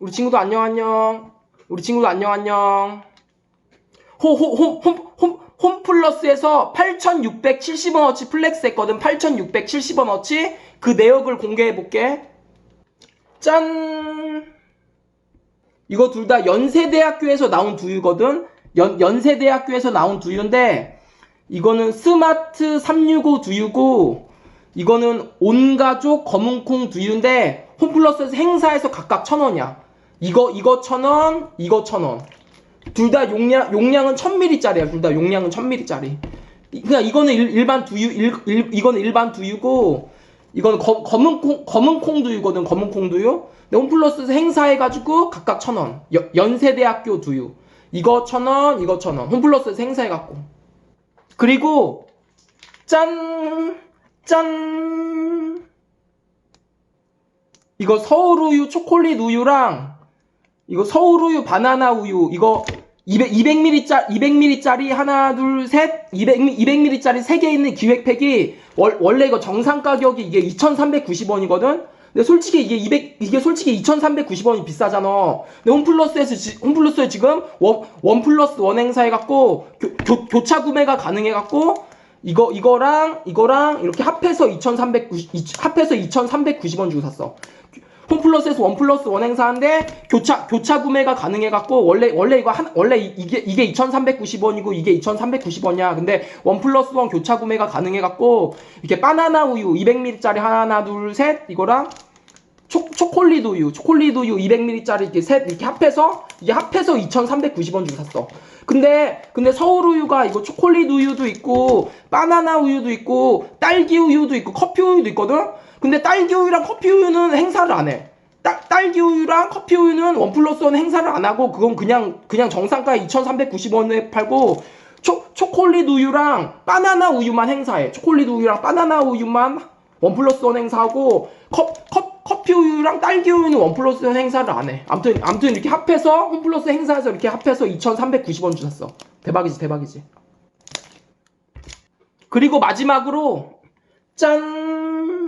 우리 친구도 안녕 안녕. 우리 친구도 안녕 안녕. 호호홈홈홈 홈플러스에서 8,670원어치 플렉스 했거든. 8,670원어치. 그 내역을 공개해 볼게. 짠. 이거 둘 다 연세대학교에서 나온 두유거든. 연, 연세대학교에서 나온 두유인데 이거는 스마트 365 두유고 이거는 온가족 검은콩 두유인데 홈플러스에서 행사에서 각각 천 원이야. 이거 이거 천 원, 이거 천 원. 둘 다 용량 용량은 1000ml짜리야. 둘 다 용량은 1000ml짜리. 그냥 이거는 일, 반 두유 일, 일, 이거는 일반 두유고 이거는 검, 검은 콩 검은 콩 두유거든. 검은 콩 두유. 근데 홈플러스에서 행사해 가지고 각각 천 원. 연세대학교 두유. 이거 천 원, 이거 천 원. 홈플러스에서 행사해 갖고. 그리고 짠! 짠! 이거 서울 우유 초콜릿 우유랑 이거 서울우유 바나나 우유 이거 200, 200ml짜리 200ml짜리 하나 둘셋 200, 200ml짜리 3개 있는 기획팩이 월, 원래 이거 정상 가격이 이게 2,390원이거든. 근데 솔직히 이게 200 이게 솔직히 2,390원이 비싸잖아. 근데 홈플러스에서 지, 홈플러스에 지금 원, 원 플러스 원 행사해 갖고 교차 구매가 가능해 갖고 이거 이거랑 이거랑 이렇게 합해서 2,390 합해서 2,390원 주고 샀어. 홈플러스에서 원 플러스 원 행사인데 교차 교차 구매가 가능해 갖고 원래 원래 이거 한 원래 이- 이게 이게 2,390원이고 이게 2,390원이야. 근데 원 플러스 원 교차 구매가 가능해 갖고 이렇게 바나나 우유 200ml짜리 하나 둘 셋 이거랑 초, 초콜릿 우유, 초콜릿 우유 200ml짜리 이렇게 셋 이렇게 합해서 이게 합해서 2,390원 주고 샀어. 근데 근데 서울 우유가 이거 초콜릿 우유도 있고 바나나 우유도 있고 딸기 우유도 있고 커피 우유도 있거든. 근데 딸기 우유랑 커피 우유는 행사를 안 해. 딸, 딸기 우유랑 커피 우유는 원 플러스 원 행사를 안 하고 그건 그냥 그냥 정상가 2,390원에 팔고 초, 초콜릿 우유랑 바나나 우유만 행사해. 초콜릿 우유랑 바나나 우유만 원 플러스 원 행사하고 컵, 컵, 커피 우유랑 딸기 우유는 원 플러스 원 행사를 안 해. 아무튼 아무튼 이렇게 합해서 홈 플러스 행사에서 이렇게 합해서 2,390원 주셨어. 대박이지 대박이지. 그리고 마지막으로 짠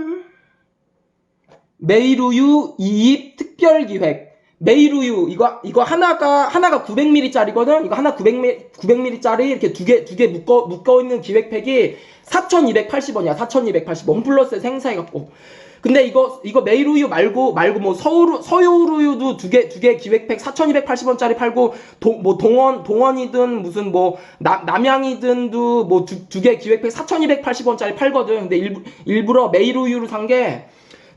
메일우유 2입 특별 기획. 메일우유 이거 이거 하나가 하나가 900ml짜리거든. 이거 하나 900ml 900ml짜리 이렇게 두 개 두 개 묶어 묶어 있는 기획팩이 4,280원이야. 4,280원. 원 플러스에 생사해 갖고. 근데 이거 이거 메일우유 말고 말고 뭐 서울 서울우유도 두 개 두 개 기획팩 4,280원짜리 팔고 동, 뭐 동원 동원이든 무슨 뭐 남, 남양이든도 뭐두개 기획팩 4,280원짜리 팔거든. 근데 일부, 일부러 메일우유를 산게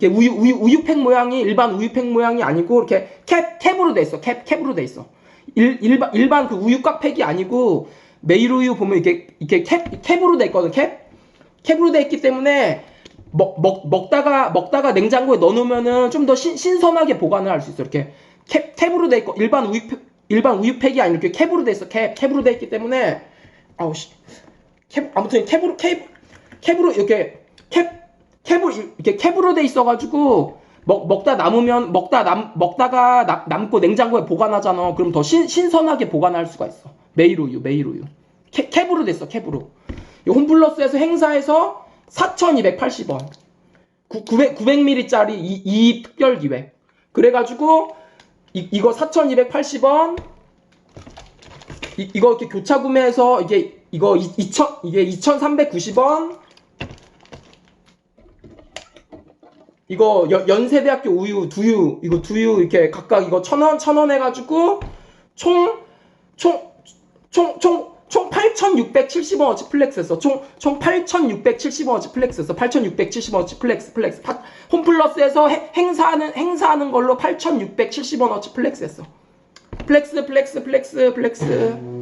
우유, 우유, 우유팩 모양이 일반 우유팩 모양이 아니고 이렇게 캡, 캡으로 돼 있어. 캡, 캡으로 돼 있어. 일, 일반, 일반 그 우유곽 팩이 아니고 메일 우유 보면 이렇게, 이렇게 캡, 캡으로 돼 있거든. 캡? 캡으로 돼 있기 때문에 먹, 먹, 먹다가, 먹다가 냉장고에 넣어놓으면은 좀 더 신선하게 보관을 할 수 있어. 이렇게 캡, 캡으로 돼 있고 일반 우유팩, 일반 우유팩이 아니고 이렇게 캡으로 돼 있어. 캡, 캡으로 돼 있기 때문에 아우 씨. 캡, 아무튼 캡으로, 캡, 캡으로 이렇게 캡, 캡으로 이렇게 캡으로 돼 있어가지고 먹 먹다 남으면 먹다 남 먹다가 남, 남고 냉장고에 보관하잖아. 그럼 더 신, 신선하게 보관할 수가 있어. 메일 우유, 메일 우유. 캡, 캡으로 됐어, 캡으로. 이 홈플러스에서 행사에서 4,280원. 900, 900ml짜리 이, 이 특별 기획. 그래가지고 이, 이거 4,280원. 이, 이거 이렇게 교차 구매해서 이게 이거 2,000 이게 2,390원. 이거 여- 연세대학교 우유 두유 이거 두유 이렇게 각각 이거 천 원 천 원 해가지고 총 총 총 총 총 8,670원어치 플렉스했어. 총, 총 8,670원어치 플렉스했어. 8,670원어치 플렉스, 플렉스. 파- 홈플러스에서 해- 행사하는, 행사하는 걸로 8,670원어치 플렉스했어. 플렉스, 플렉스, 플렉스, 플렉스.